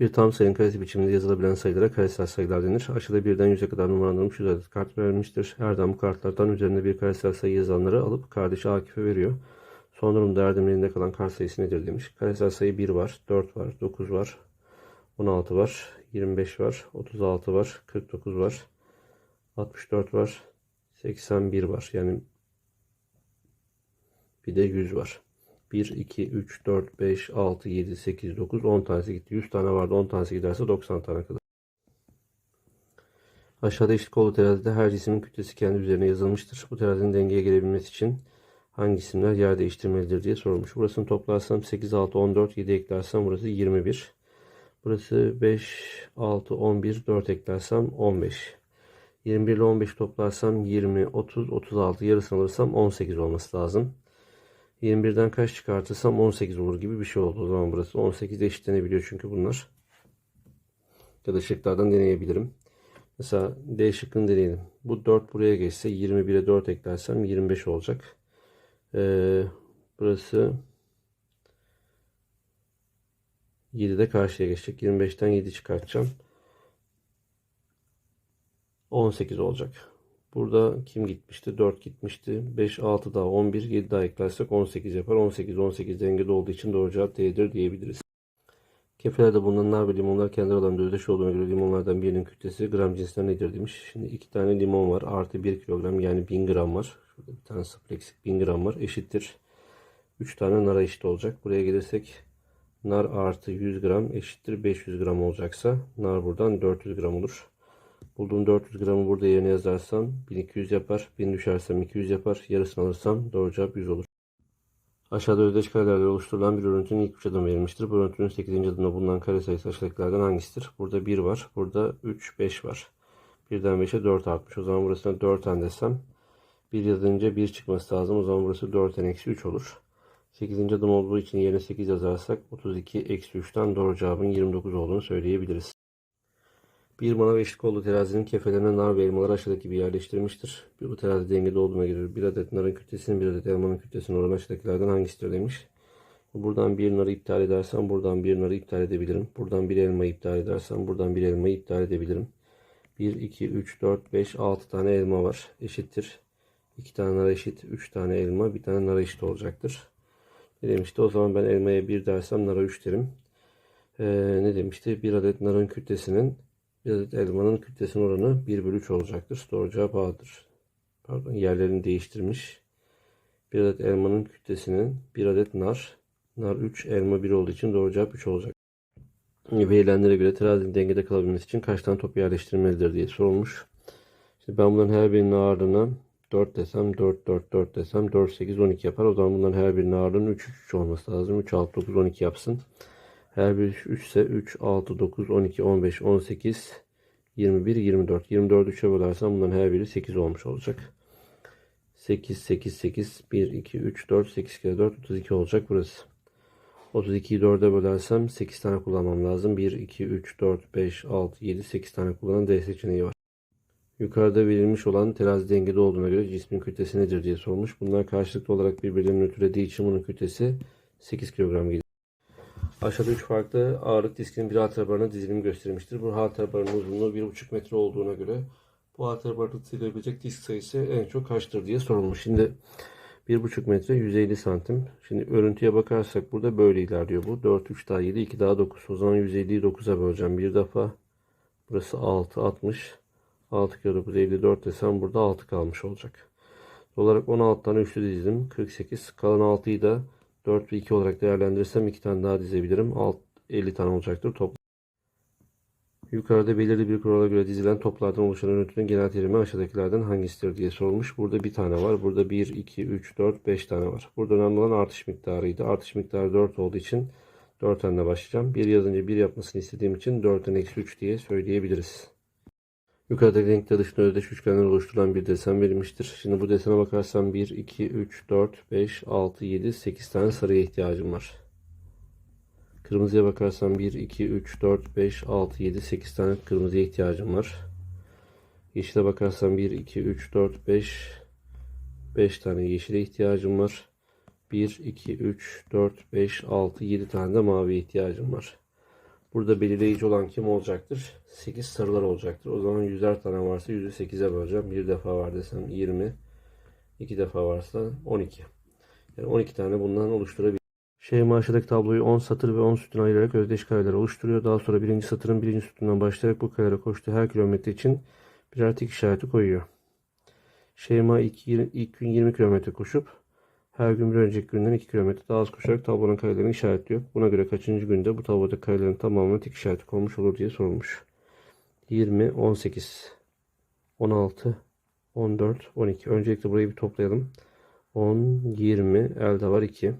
Bir tam sayının karesi biçiminde yazılabilen sayılara karesel sayılar denir. Aşağıda birden yüze kadar numaralanmış 100 adet kart verilmiştir. Erdem bu kartlardan üzerinde bir karesel sayı yazanları alıp kardeşi Akif'e veriyor. Son durumda Erdem'in elinde kalan kart sayısı nedir demiş. Karesel sayı 1 var, 4 var, 9 var, 16 var, 25 var, 36 var, 49 var, 64 var, 81 var. Yani bir de 100 var. 1, 2, 3, 4, 5, 6, 7, 8, 9, 10 tanesi gitti. 100 tane vardı. 10 tanesi giderse 90 tane kalır. Aşağıda eşit kolu terazide her cismin kütlesi kendi üzerine yazılmıştır. Bu terazinin dengeye gelebilmesi için hangi isimler yer değiştirmelidir diye sorulmuş. Burasını toplarsam 8, 6, 14, 7 eklersem burası 21. Burası 5, 6, 11, 4 eklersem 15. 21 ile 15 toplarsam 20, 30, 36 yarısını alırsam 18 olması lazım. 21'den kaç çıkartırsam 18 olur gibi bir şey oldu. O zaman burası 18 eşitlenebiliyor çünkü bunlar. Ya da şıklardan deneyebilirim. Mesela D şıkkını deneyelim. Bu 4 buraya geçse 21'e 4 eklersem 25 olacak. Ee, burası 7'de karşıya geçecek. 25'ten 7 çıkartacağım. 18 olacak. Burada kim gitmişti? 4 gitmişti. 5, 6 daha 11, 7 daha eklersek 18 yapar. 18, 18 dengede olduğu için doğru cevap D'dir diyebiliriz. Kefelerde bulunan nar ve limonlar kendi aralarında özdeş olduğuna göre limonlardan birinin kütlesi gram cinsinden nedir demiş. Şimdi iki tane limon var. Artı 1 kilogram yani 1000 gram var. Şurada bir tane sıfır eksik 1000 gram var. Eşittir. 3 tane nara eşit olacak. Buraya gelirsek nar artı 100 gram eşittir 500 gram olacaksa nar buradan 400 gram olur. Bulduğum 400 gramı burada yerine yazarsam 1200 yapar. 1000 düşersem 200 yapar. Yarısını alırsam doğru cevap 100 olur. Aşağıda özdeş karelerle oluşturulan bir örüntünün ilk üç adımı verilmiştir. Bu örüntünün 8. adımda bulunan kare sayısı aşağıdakilerden hangisidir? Burada 1 var. Burada 3, 5 var. 1'den 5'e 4 artmış. O zaman burasına 4n desem 1 yazınca 1 çıkması lazım. O zaman burası 4n eksi 3 olur. 8. adım olduğu için yerine 8 yazarsak 32 eksi 3'ten doğru cevabın 29 olduğunu söyleyebiliriz. Bir manav eşit kollu terazinin kefelerine nar ve elmaları aşağıdaki gibi yerleştirmiştir. Bu terazi dengede olduğuna göre bir adet narın kütlesinin bir adet elmanın kütlesinin oranı aşağıdakilerden hangisidir demiş. Buradan bir narı iptal edersem buradan bir narı iptal edebilirim. Buradan bir elmayı iptal edersem buradan bir elmayı iptal edebilirim. 1, 2, 3, 4, 5, 6 tane elma var. Eşittir. 2 tane nar eşit. 3 tane elma. Bir tane nar eşit olacaktır. Ne demişti? O zaman ben elmaya 1 dersem nara 3 derim. Ee, ne demişti? Bir adet narın kütlesinin bir adet elmanın kütlesinin oranı 1 bölü 3 olacaktır. Doğru cevap A'dır. Pardon yerlerini değiştirmiş. Bir adet elmanın kütlesinin bir adet nar. Nar 3, elma 1 olduğu için doğru cevap 3 olacak. Verilenlere göre terazinin dengede kalabilmesi için kaç tane top yerleştirilmelidir diye sorulmuş. Şimdi ben bunların her birinin ağırlığına 4 desem 4 4 4 desem 4 8 12 yapar. O zaman bunların her birinin ağırlığının 3 3 olması lazım. 3 6 9 12 yapsın. Her bir 3 ise 3 6 9 12 15 18 21 24. 24'ü 3'e bölersem bunların her biri 8 olmuş olacak. 8 8 8 1 2 3 4 8 kere 4 32 olacak burası. 32'yi 4'e bölersem 8 tane kullanmam lazım. 1 2 3 4 5 6 7 8 tane kullanan D seçeneği var. Yukarıda verilmiş olan terazi dengede olduğuna göre cismin kütlesi nedir diye sormuş. Bunlar karşılıklı olarak birbirlerini ötülediği için bunun kütlesi 8 kilogram gelir. Aşağıda 3 farklı ağırlık diskinin bir halter barına dizilimi gösterilmiştir. Bu halter barının uzunluğu 1,5 metre olduğuna göre bu halter barda sığabilecek disk sayısı en çok kaçtır diye sorulmuş. Şimdi 1,5 metre 150 santim. Şimdi örüntüye bakarsak burada böyle ilerliyor bu. 4, 3 daha 7, 2 daha 9. O zaman 150'yi 9'a böleceğim bir defa. Burası 6, 60. 6 kere 9, 54 desem burada 6 kalmış olacak. Olarak 16 tane üçlü dizdim. 48. Kalan 6'yı da 4 ve 2 olarak değerlendirirsem 2 tane daha dizebilirim. Alt 50 tane olacaktır top. Yukarıda belirli bir kurala göre dizilen toplardan oluşan örüntünün genel terimi aşağıdakilerden hangisidir diye sorulmuş. Burada bir tane var. Burada 1, 2, 3, 4, 5 tane var. Burada önemli olan artış miktarıydı. Artış miktarı 4 olduğu için 4 tane başlayacağım. 1 yazınca 1 yapmasını istediğim için 4'ten eksi 3 diye söyleyebiliriz. Yukarıdaki renkler dışında özdeş üçgenler oluşturulan bir desen verilmiştir. Şimdi bu desene bakarsam 1, 2, 3, 4, 5, 6, 7, 8 tane sarıya ihtiyacım var. Kırmızıya bakarsam 1, 2, 3, 4, 5, 6, 7, 8 tane kırmızıya ihtiyacım var. Yeşile bakarsam 1, 2, 3, 4, 5, 5 tane yeşile ihtiyacım var. 1, 2, 3, 4, 5, 6, 7 tane de mavi ihtiyacım var. Burada belirleyici olan kim olacaktır? 8 sarılar olacaktır. O zaman 100'er tane varsa 100'ü 8'e böleceğim. Bir defa var desem 20. 2 defa varsa 12. Yani 12 tane bundan oluşturabilir. Şeyma aşağıdaki tabloyu 10 satır ve 10 sütun ayırarak özdeş kareler oluşturuyor. Daha sonra birinci satırın birinci sütundan başlayarak bu karelere koştuğu her kilometre için birer tik işareti koyuyor. Şeyma ilk, ilk gün 20 kilometre koşup her gün bir önceki günden 2 kilometre daha az koşarak tablonun karelerini işaretliyor. Buna göre kaçıncı günde bu tablodaki karelerin tamamına tik işareti konmuş olur diye sorulmuş. 20, 18, 16, 14, 12. Öncelikle burayı bir toplayalım. 10, 20, elde var 2.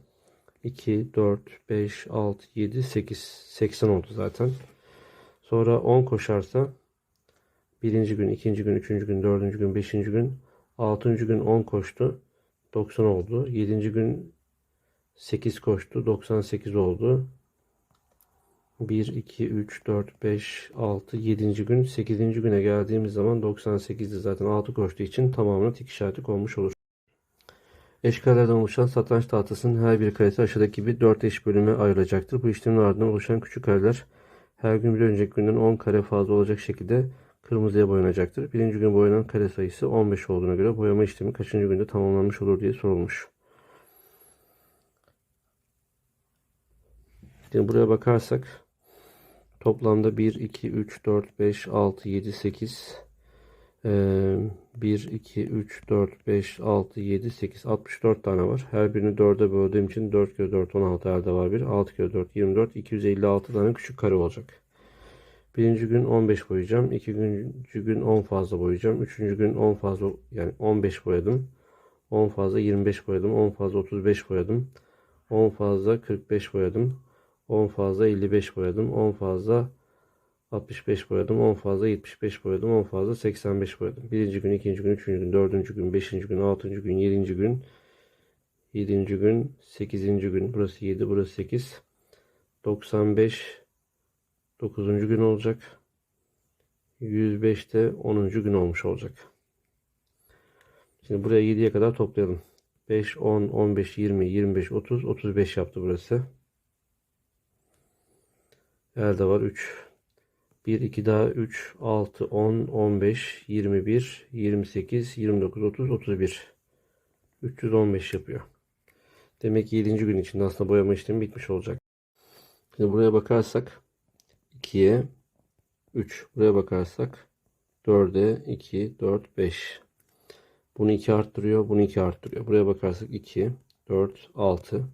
2, 4, 5, 6, 7, 8. 80 oldu zaten. Sonra 10 koşarsa birinci gün, ikinci gün, üçüncü gün, dördüncü gün, beşinci gün, altıncı gün 10 koştu. 90 oldu. Yedinci gün 8 koştu. 98 oldu. 1, 2, 3, 4, 5, 6, 7. gün 8. güne geldiğimiz zaman 98'de zaten 6 koştuğu için tamamına tik işareti konmuş olur. Eş karelerden oluşan satranç tahtasının her bir karesi aşağıdaki gibi 4 eş bölüme ayrılacaktır. Bu işlemin ardından oluşan küçük kareler her gün bir önceki günden 10 kare fazla olacak şekilde kırmızıya boyanacaktır. Birinci gün boyanan kare sayısı 15 olduğuna göre boyama işlemi kaçıncı günde tamamlanmış olur diye sorulmuş. Şimdi buraya bakarsak toplamda 1, 2, 3, 4, 5, 6, 7, 8 eee, 1, 2, 3, 4, 5, 6, 7, 8 64 tane var. Her birini 4'e böldüğüm için 4 kere 4 16 elde var bir. 6 kere 4 24 256 tane küçük kare olacak. Birinci gün 15 boyayacağım. İkinci gün 10 fazla boyayacağım. Üçüncü gün 10 fazla yani 15 boyadım. 10 fazla 25 boyadım. 10 fazla 35 boyadım. 10 fazla 45 boyadım. 10 fazla 55 boyadım. 10 fazla 65 boyadım. 10 fazla 75 boyadım. 10 fazla 85 boyadım. Birinci gün, ikinci gün, üçüncü gün, dördüncü gün, beşinci gün, altıncı gün, yedinci gün, yedinci gün, sekizinci gün. Burası 7, burası 8. 95 9. gün olacak. 105 de 10. gün olmuş olacak. Şimdi buraya 7'ye kadar toplayalım. 5, 10, 15, 20, 25, 30, 35 yaptı burası. Elde var 3. 1, 2 daha 3, 6, 10, 15, 21, 28, 29, 30, 31. 315 yapıyor. Demek ki 7. gün içinde aslında boyama işlemi bitmiş olacak. Şimdi buraya bakarsak 2'ye 3. Buraya bakarsak 4'e 2, 4, 5. Bunu 2 arttırıyor. Bunu 2 arttırıyor. Buraya bakarsak 2, 4, 6.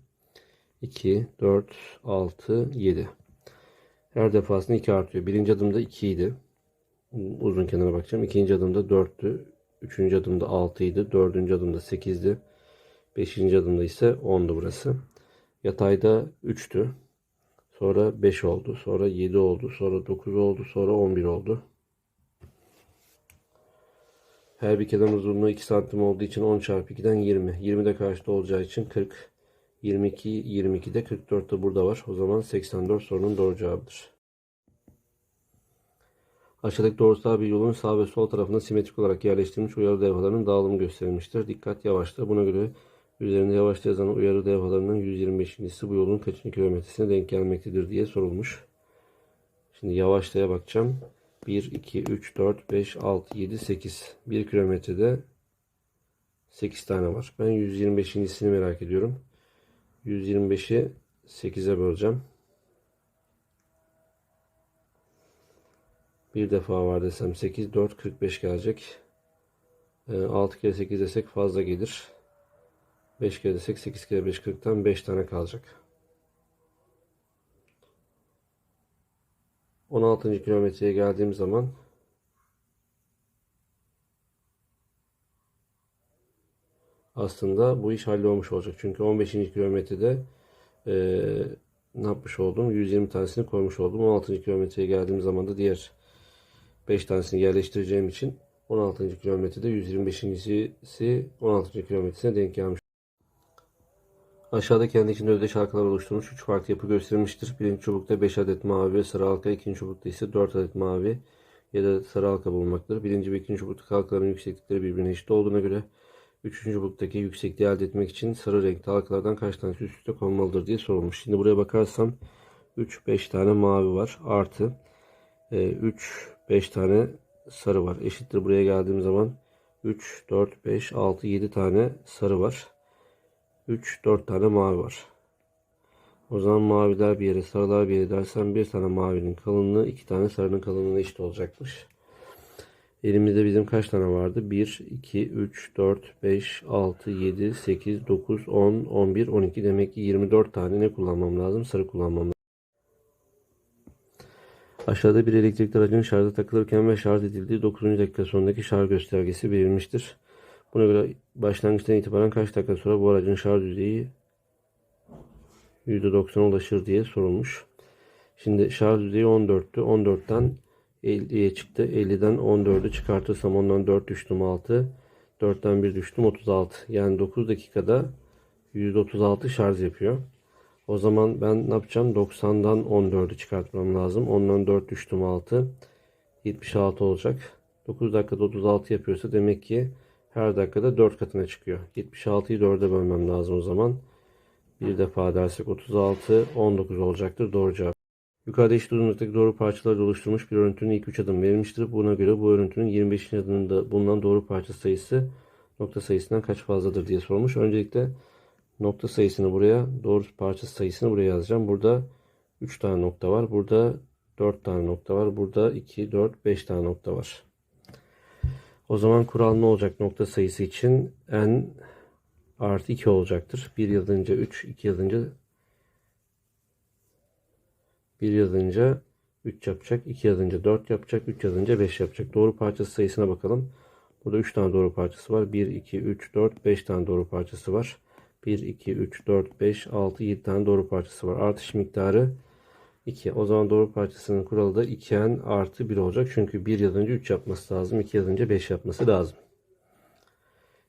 2, 4, 6, 7. Her defasında 2 artıyor. Birinci adımda 2 idi. Uzun kenara bakacağım. İkinci adımda 4'tü. Üçüncü adımda 6 idi. Dördüncü adımda 8'di. Beşinci adımda ise 10'du burası. Yatayda 3'tü. Sonra 5 oldu. Sonra 7 oldu. Sonra 9 oldu. Sonra 11 oldu. Her bir kenar uzunluğu 2 santim olduğu için 10 çarpı 2'den 20. 20 de karşıda olacağı için 40. 22, 22 de 44 de burada var. O zaman 84 sorunun doğru cevabıdır. Aşağıdaki doğrusal bir yolun sağ ve sol tarafına simetrik olarak yerleştirilmiş uyarı levhalarının dağılımı gösterilmiştir. Dikkat yavaşta. Buna göre üzerinde yavaşta yazan uyarı levhalarının 125.si bu yolun kaçıncı kilometresine denk gelmektedir diye sorulmuş. Şimdi yavaştaya bakacağım. 1, 2, 3, 4, 5, 6, 7, 8. 1 kilometrede 8 tane var. Ben 125.sini merak ediyorum. 125'i 8'e böleceğim. Bir defa var desem 8, 4, 45 gelecek. 6 kere 8 desek fazla gelir. 5 kere desek 8 kere 5, 40'tan 5 tane kalacak. 16. kilometreye geldiğim zaman aslında bu iş hallolmuş olacak. Çünkü 15. kilometrede e, ne yapmış oldum? 120 tanesini koymuş oldum. 16. kilometreye geldiğim zaman da diğer 5 tanesini yerleştireceğim için 16. kilometrede 125.si 16. kilometresine denk gelmiş. Aşağıda kendi içinde ödeş halkalar oluşturmuş 3 farklı yapı gösterilmiştir. Birinci çubukta 5 adet mavi ve sarı halka, ikinci çubukta ise 4 adet mavi ya da sarı halka bulunmaktadır. Birinci ve ikinci çubukta halkaların yükseklikleri birbirine eşit olduğuna göre Üçüncü bloktaki yüksekliği elde etmek için sarı renkli halkalardan kaç tanesi üst üste konmalıdır diye sorulmuş. Şimdi buraya bakarsam 3-5 tane mavi var. Artı 3-5 tane sarı var. Eşittir buraya geldiğim zaman 3, 4, 5, 6, 7 tane sarı var. 3, 4 tane mavi var. O zaman maviler bir yere, sarılar bir yere dersem bir tane mavinin kalınlığı iki tane sarının kalınlığına eşit olacakmış. Elimizde bizim kaç tane vardı? 1, 2, 3, 4, 5, 6, 7, 8, 9, 10, 11, 12. Demek ki 24 tane ne kullanmam lazım? Sarı kullanmam lazım. Aşağıda bir elektrikli aracın şarja takılırken ve şarj edildiği 9. dakika sonundaki şarj göstergesi verilmiştir. Buna göre başlangıçtan itibaren kaç dakika sonra bu aracın şarj düzeyi %90'a ulaşır diye sorulmuş. Şimdi şarj düzeyi 14'tü. 14'ten 50'ye çıktı. 50'den 14'ü çıkartırsam ondan 4 düştüm 6. 4'ten 1 düştüm 36. Yani 9 dakikada %36 şarj yapıyor. O zaman ben ne yapacağım? 90'dan 14'ü çıkartmam lazım. Ondan 4 düştüm 6. 76 olacak. 9 dakikada 36 yapıyorsa demek ki her dakikada 4 katına çıkıyor. 76'yı 4'e bölmem lazım o zaman. Bir defa dersek 36, 19 olacaktır. Doğru cevap. Yukarıda eşit uzunluktaki doğru parçalarla oluşturulmuş bir örüntünün ilk 3 adım verilmiştir. Buna göre bu örüntünün 25. adımında bulunan doğru parça sayısı nokta sayısından kaç fazladır diye sormuş. Öncelikle nokta sayısını buraya, doğru parça sayısını buraya yazacağım. Burada 3 tane nokta var. Burada 4 tane nokta var. Burada 2, 4, 5 tane nokta var. O zaman kural ne olacak nokta sayısı için? n artı 2 olacaktır. 1 yazınca 3, 2 yazınca 1 yazınca 3 yapacak. 2 yazınca 4 yapacak. 3 yazınca 5 yapacak. Doğru parçası sayısına bakalım. Burada 3 tane doğru parçası var. 1, 2, 3, 4, 5 tane doğru parçası var. 1, 2, 3, 4, 5, 6, 7 tane doğru parçası var. Artış miktarı 2. O zaman doğru parçasının kuralı da 2n artı 1 olacak. Çünkü 1 yazınca 3 yapması lazım. 2 yazınca 5 yapması lazım.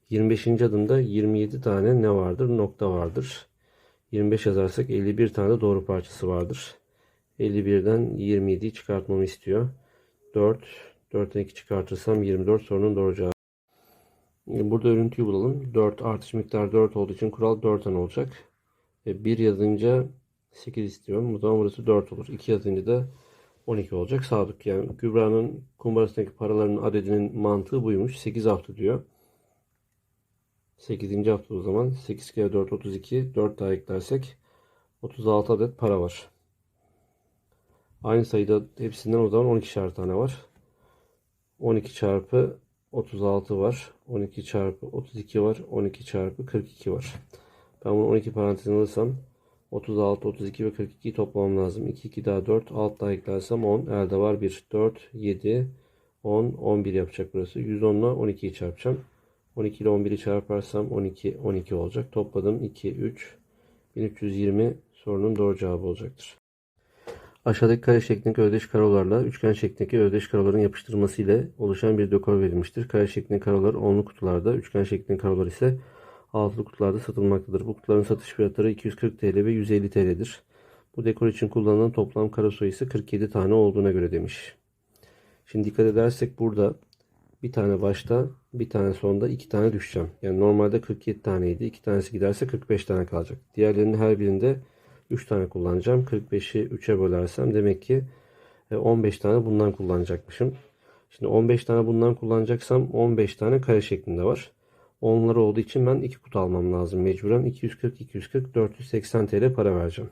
25. adımda 27 tane ne vardır? Nokta vardır. 25 yazarsak 51 tane doğru parçası vardır. 51'den 27'yi çıkartmamı istiyor. 4, 4'ten 2 çıkartırsam 24 sorunun doğru cevabı. Burada örüntüyü bulalım. 4 artış miktarı 4 olduğu için kural 4 tane olacak. 1 yazınca 8 istiyorum. O zaman burası 4 olur. 2 yazınca da 12 olacak. Sadık yani Kübra'nın kumbarasındaki paraların adedinin mantığı buymuş. 8 hafta diyor. 8. hafta o zaman 8 kere 4 32 4 daha eklersek 36 adet para var. Aynı sayıda hepsinden o zaman 12'şer tane var. 12 çarpı 36 var. 12 çarpı 32 var. 12 çarpı 42 var. Ben bunu 12 parantezine alırsam 36, 32 ve 42'yi toplamam lazım. 2, 2 daha 4, 6 daha eklersem 10. Elde var 1, 4, 7, 10, 11 yapacak burası. 110 ile 12'yi çarpacağım. 12 ile 11'i çarparsam 12, 12 olacak. Topladım 2, 3, 1320 sorunun doğru cevabı olacaktır. Aşağıdaki kare şeklindeki özdeş karolarla üçgen şeklindeki özdeş karoların yapıştırılması ile oluşan bir dekor verilmiştir. Kare şeklindeki karolar onlu kutularda, üçgen şeklindeki karolar ise altılı kutularda satılmaktadır. Bu kutuların satış fiyatları 240 TL ve 150 TL'dir. Bu dekor için kullanılan toplam karo sayısı 47 tane olduğuna göre demiş. Şimdi dikkat edersek burada bir tane başta, bir tane sonda, iki tane düşeceğim. Yani normalde 47 taneydi. iki tanesi giderse 45 tane kalacak. Diğerlerinin her birinde 3 tane kullanacağım. 45'i 3'e bölersem demek ki 15 e, tane bundan kullanacakmışım. Şimdi 15 tane bundan kullanacaksam 15 tane kare şeklinde var. Onlar olduğu için ben 2 kutu almam lazım mecburen. 240, 240, 480 TL para vereceğim.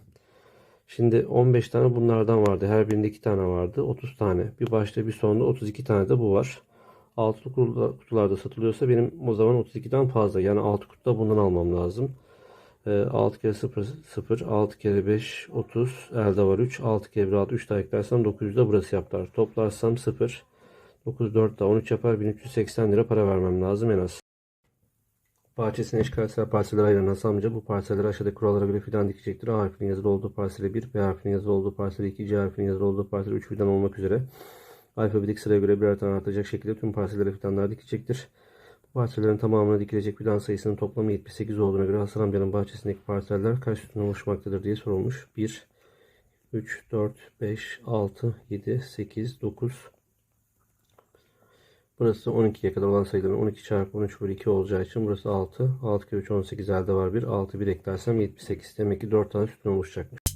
Şimdi 15 tane bunlardan vardı. Her birinde 2 tane vardı. 30 tane. Bir başta bir sonda 32 tane de bu var. 6 kutularda satılıyorsa benim o zaman 32'den fazla. Yani 6 kutuda bundan almam lazım. 6 kere 0 0 6 kere 5 30 elde var 3 6 kere 1 6 3 daha eklersem 900 de burası yapar. Toplarsam 0 9 4 daha 13 yapar 1380 lira para vermem lazım en az. Bahçesine eşkalsel parseller ayıran Hasan amca bu parselleri aşağıdaki kurallara göre fidan dikecektir. A harfinin yazılı olduğu parsele 1, B harfinin yazılı olduğu parsele 2, C harfinin yazılı olduğu parsele 3 fidan olmak üzere alfabetik sıraya göre birer tane artacak şekilde tüm parsellere fidanlar dikecektir. Parsellerin tamamına dikilecek fidan sayısının toplamı 78 olduğuna göre Hasan amcanın bahçesindeki parseller kaç sütun oluşmaktadır diye sorulmuş. 1, 3, 4, 5, 6, 7, 8, 9, Burası 12'ye kadar olan sayıların 12 çarpı 13 bölü 2 olacağı için burası 6. 6 kere 3 18 elde var 1. 6 1 eklersem 78. Demek ki 4 tane sütun oluşacakmış.